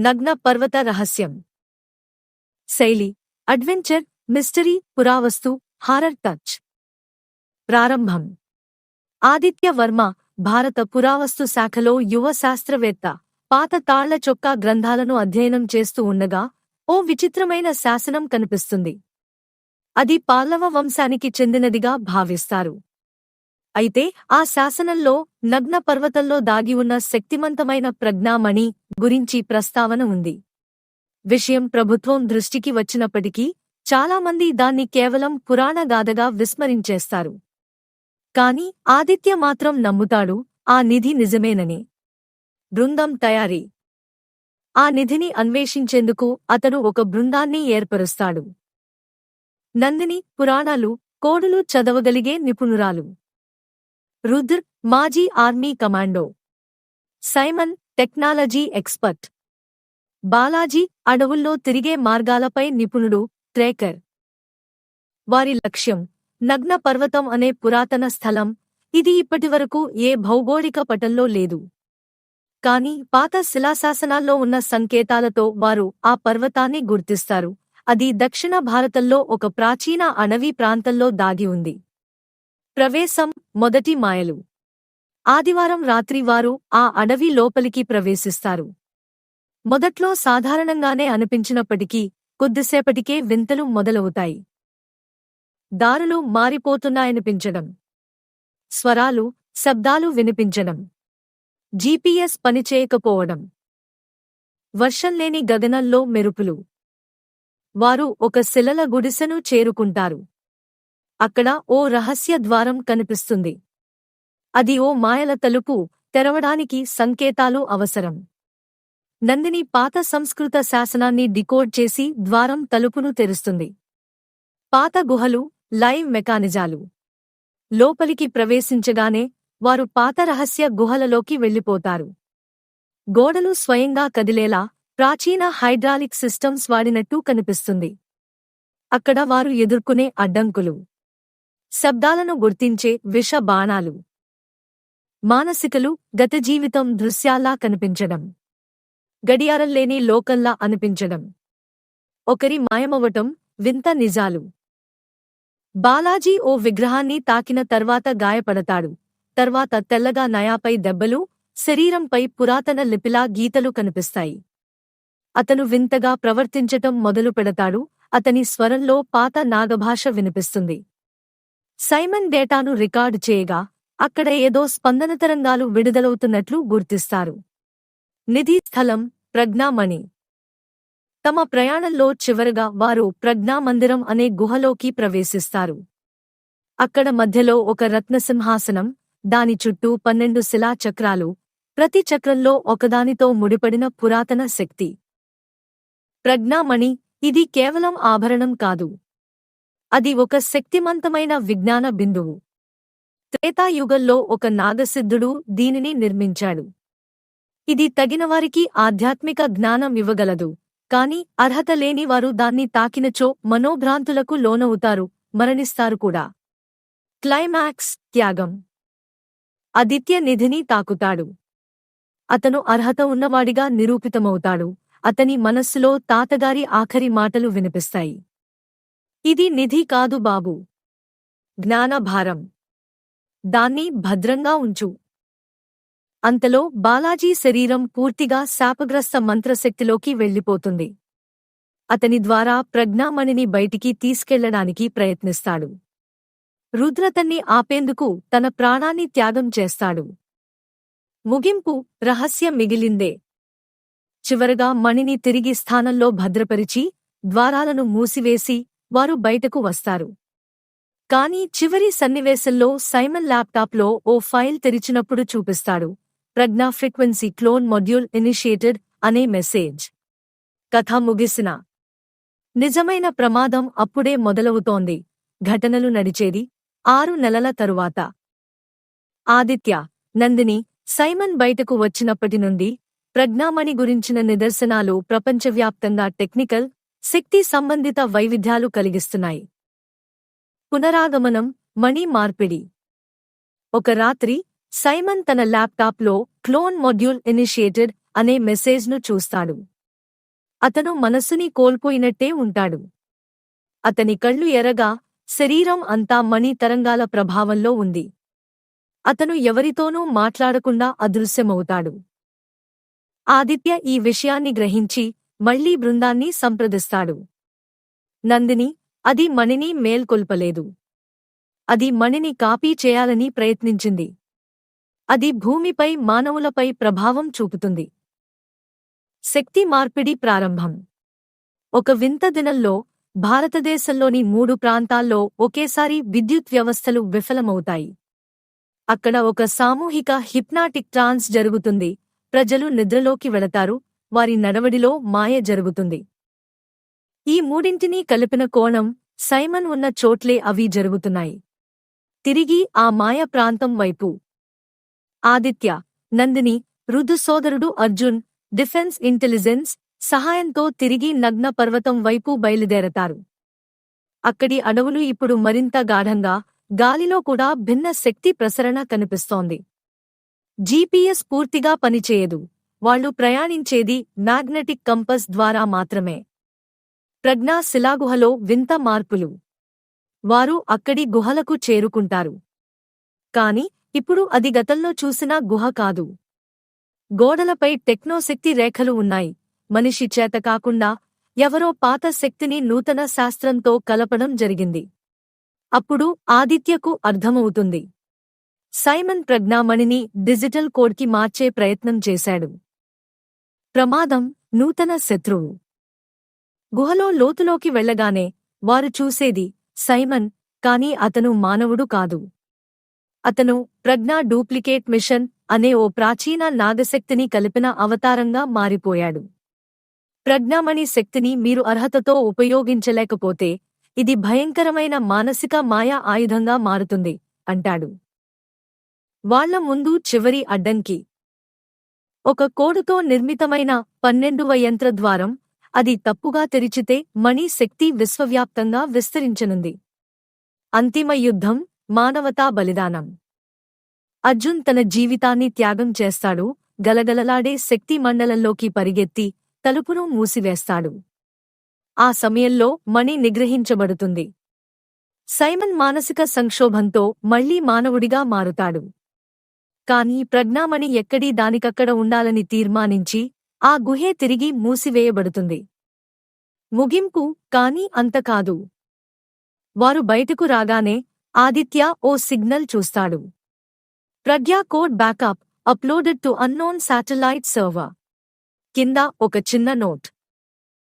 నగ్న పర్వత రహస్యం. శైలి అడ్వెంచర్ మిస్టరీ పురావస్తు హారర్ టచ్. ప్రారంభం. ఆదిత్య వర్మ భారత పురావస్తు శాఖలో యువ శాస్త్రవేత్త పాత తాళ్ళ చొక్కా గ్రంథాలను అధ్యయనం చేస్తూ ఉండగా ఓ విచిత్రమైన శాసనం కనిపిస్తుంది. అది పాల్లవ వంశానికి చెందినదిగా భావిస్తారు. అయితే ఆ శాసనంలో నగ్న పర్వతంలో దాగి ఉన్న శక్తిమంతమైన ప్రజ్ఞామణి గురించి ప్రస్తావన ఉంది. విషయం ప్రభుత్వం దృష్టికి వచ్చినప్పటికీ చాలామంది దాన్ని కేవలం పురాణగాథగా విస్మరించేస్తారు. కాని ఆదిత్య మాత్రం నమ్ముతాడు ఆ నిధి నిజమేనని. బృందం తయారీ. ఆ నిధిని అన్వేషించేందుకు అతడు ఒక బృందాన్ని ఏర్పరుస్తాడు. నందిని పురాణాలు కోడులు చదవగలిగే నిపుణురాలు. రుద్ర్ మాజీ army commando. Simon technology expert. Balaji అడవుల్లో తిరిగే మార్గాలపై నిపుణుడు ట్రేకర్. వారి లక్ష్యం నగ్న పర్వతం అనే పురాతన స్థలం. ఇది ఇప్పటివరకు ఏ భౌగోళిక పటంలో లేదు. కాని పాత శిలాశాసనాల్లో ఉన్న సంకేతాలతో వారు ఆ పర్వతాన్ని గుర్తిస్తారు. అది దక్షిణ భారతంలో ఒక ప్రాచీన అణవి ప్రాంతంలో దాగి ఉంది. ప్రవేశం మొదటి మాయలు. ఆదివారం రాత్రి వారు ఆ అడవి లోపలికి ప్రవేశిస్తారు. మొదట్లో సాధారణంగానే అనిపించినప్పటికీ కొద్దిసేపటికే వింతలు మొదలవుతాయి. దారులు మారిపోతున్నాయనిపించడం. స్వరాలు శబ్దాలు వినిపించడం. జీపీఎస్ పనిచేయకపోవడం వర్షంలేని గగనంలో మెరుపులు. వారు ఒక శిలల గుడిసెను చేరుకుంటారు. అక్కడ ఓ రహస్య ద్వారం కనిపిస్తుంది. అది ఓ మాయల తలుపు తెరవడానికి సంకేతాలు అవసరం. నందిని పాత సంస్కృత శాసనాన్ని డికోడ్ చేసి ద్వారం తలుపును తెరుస్తుంది. పాత గుహలు లైవ్ మెకానిజాలు. లోపలికి ప్రవేశించగానే వారు పాత రహస్య గుహలలోకి వెళ్ళిపోతారు. గోడలు స్వయంగా కదిలేలా ప్రాచీన హైడ్రాలిక్ సిస్టమ్స్ వాడినట్టు కనిపిస్తుంది. అక్కడ వారు ఎదుర్కొనే అడ్డంకులు. శబ్దాలను గుర్తించే విష బాణాలు. మానసికలు గత జీవితం దృశ్యాల్లా కనిపించడం. గడియారం లేని లోకల్లా అనిపించడం. ఒకరి మాయమవటం వింత నిజాలు. బాలాజీ ఓ విగ్రహాన్ని తాకిన తర్వాత గాయపడతాడు. తర్వాత తెల్లగా నయాపై దెబ్బలు శరీరంపై పురాతన లిపిలా గీతలు కనిపిస్తాయి. అతను వింతగా ప్రవర్తించటం మొదలు పెడతాడు అతని స్వరంలో పాత నాగభాష వినిపిస్తుంది. సైమన్ డేటాను రికార్డు చేయగా అక్కడ ఏదో స్పందన తరంగాలు విడుదలవుతున్నట్లు గుర్తిస్తారు. నిధి స్థలం ప్రజ్ఞామణి. తమ ప్రయాణంలో చివరగా వారు ప్రజ్ఞామందిరం అనే గుహలోకి ప్రవేశిస్తారు. అక్కడ మధ్యలో ఒక రత్నసింహాసనం దాని చుట్టూ పన్నెండు శిలా చక్రాలు ప్రతి చక్రంలో ఒకదానితో ముడిపడిన పురాతన శక్తి. ప్రజ్ఞామణి ఇది కేవలం ఆభరణం కాదు. అది ఒక శక్తిమంతమైన విజ్ఞాన బిందువు. త్రేతాయుగంలో ఒక నాగసిద్ధుడు దీనిని నిర్మించాడు. ఇది తగినవారికి ఆధ్యాత్మిక జ్ఞానం ఇవ్వగలదు కాని అర్హత లేని వారు దాన్ని తాకినచో మనోభ్రాంతులకు లోనవుతారు మరణిస్తారు కూడా. క్లైమాక్స్ త్యాగం. ఆదిత్య నిధిని తాకుతాడు. అతను అర్హత ఉన్నవాడిగా నిరూపితమవుతాడు. అతని మనస్సులో తాతగారి ఆఖరి మాటలు వినిపిస్తాయి. ఇది నిధి కాదు బాబు. జ్ఞానభారం. దాన్ని భద్రంగా ఉంచు. అంతలో బాలాజీ శరీరం పూర్తిగా శాపగ్రస్త మంత్రశక్తిలోకి వెళ్ళిపోతుంది. అతని ద్వారా ప్రజ్ఞామణిని బయటికి తీసుకెళ్ళడానికి ప్రయత్నిస్తాడు. రుద్రతన్ని ఆపేందుకు తన ప్రాణాన్ని త్యాగం చేస్తాడు. ముగింపు రహస్యం మిగిలిందే. చివరగా మణిని తిరిగి స్థానంలో భద్రపరిచి ద్వారాలను మూసివేసి వారు బయటకు వస్తారు. కాని చివరి సన్నివేశంలో సైమన్ ల్యాప్టాప్లో ఓ ఫైల్ తెరిచినప్పుడు చూపిస్తాడు. Pragya frequency clone module initiated అనే మెసేజ్. కథ ముగిసిన. నిజమైన ప్రమాదం అప్పుడే మొదలవుతోంది. ఘటనలు నడిచేది ఆరు నెలల తరువాత. ఆదిత్య నందిని సైమన్ బయటకు వచ్చినప్పటి నుండి ప్రజ్ఞామణి గురించిన నిదర్శనాలు ప్రపంచవ్యాప్తంగా టెక్నికల్ శక్తి సంబంధిత వైవిధ్యాలు కలిగిస్తున్నాయి. పునరాగమనం మణి మార్పిడి. ఒక రాత్రి సైమన్ తన ల్యాప్టాప్లో క్లోన్ మాడ్యూల్ ఇనిషియేటెడ్ అనే మెసేజ్ను చూస్తాడు. అతను మనస్సుని కోల్పోయినట్టే ఉంటాడు. అతని కళ్ళు ఎరగా శరీరం అంతా మణి తరంగాల ప్రభావంలో ఉంది. అతను ఎవరితోనూ మాట్లాడకుండా అదృశ్యమవుతాడు. ఆదిత్య ఈ విషయాన్ని గ్రహించి మళ్ళీ బృందాన్ని సంప్రదిస్తాడు. నందిని అది మణిని మేల్కొల్పలేదు. అది మణిని కాపీ చేయాలని ప్రయత్నించింది. అది భూమిపై మానవులపై ప్రభావం చూపుతుంది. శక్తి మార్పిడి ప్రారంభం. ఒక వింత దినంలో భారతదేశంలోని మూడు ప్రాంతాల్లో ఒకేసారి విద్యుత్ వ్యవస్థలు విఫలమవుతాయి. అక్కడ ఒక సామూహిక హిప్నాటిక్ ట్రాన్స్ జరుగుతుంది. ప్రజలు నిద్రలోకి వెళతారు. వారి నడవడిలో మాయ జరుగుతుంది. ఈ మూడింటినీ కలిపిన కోణం సైమన్ ఉన్న చోట్లే అవి జరుగుతున్నాయి. తిరిగి ఆ మాయ ప్రాంతం వైపు. ఆదిత్య నందిని రుదు సోదరుడు అర్జున్ డిఫెన్స్ ఇంటెలిజెన్స్ సహాయంతో తిరిగి నగ్న పర్వతం వైపు బయలుదేరతారు. అక్కడి అడవులు ఇప్పుడు మరింత గాఢంగా గాలిలో కూడా భిన్న శక్తి ప్రసరణ కనిపిస్తోంది. జీపీఎస్ పూర్తిగా పనిచేయదు. వాళ్ళు ప్రయాణించేది మ్యాగ్నెటిక్ కంపస్ ద్వారా మాత్రమే. ప్రజ్ఞా శిలాగుహలో వింత మార్పులు. వారు అక్కడి గుహలకు చేరుకుంటారు. కాని ఇప్పుడు అది గతంలో చూసిన గుహ కాదు. గోడలపై టెక్నోశక్తి రేఖలు ఉన్నాయి. మనిషి చేత కాకుండా ఎవరో పాత శక్తిని నూతన శాస్త్రంతో కలపడం జరిగింది. అప్పుడు ఆదిత్యకు అర్థమవుతుంది. సైమన్ ప్రజ్ఞామణిని డిజిటల్ కోడ్కి మార్చే ప్రయత్నం చేశాడు. ప్రమాదం నూతన శత్రువు. గుహలో లోతులోకి వెళ్ళగానే వారు చూసేది సైమన్ కాని అతను మానవుడు కాదు. అతను ప్రజ్ఞా డూప్లికేట్ మిషన్ అనే ఓ ప్రాచీన నాగశక్తిని కలిపిన అవతారంగా మారిపోయాడు. ప్రజ్ఞామణి శక్తిని మీరు అర్హతతో ఉపయోగించలేకపోతే ఇది భయంకరమైన మానసిక మాయా ఆయుధంగా మారుతుంది అంటాడు. వాళ్ళ ముందు చివరి అడ్డంకి ఒక కోడుతో నిర్మితమైన పన్నెండువ యంత్రద్వారం అది తప్పుగా తెరిచితే మణి శక్తి విశ్వవ్యాప్తంగా విస్తరించనుంది. అంతిమ యుద్ధం మానవతా బలిదానం. అర్జున్ తన జీవితాన్ని త్యాగం చేస్తాడు గలగలలాడే శక్తి మండలంలోకి పరిగెత్తి తలుపును మూసివేస్తాడు. ఆ సమయంలో మణి నిగ్రహించబడుతుంది. సైమన్ మానసిక సంక్షోభంతో మళ్ళీ మానవుడిగా మారుతాడు. కాని ప్రజ్ఞామణి ఎక్కడీ దానికక్కడ ఉండాలని తీర్మానించి ఆ గుహే తిరిగి మూసివేయబడుతుంది. ముగింపు కాని అంతకాదు వారు బయటకు రాగానే ఆదిత్య ఓ సిగ్నల్ చూస్తాడు. Pragya code backup uploaded to unknown satellite server. కింద ఒక చిన్న నోట్.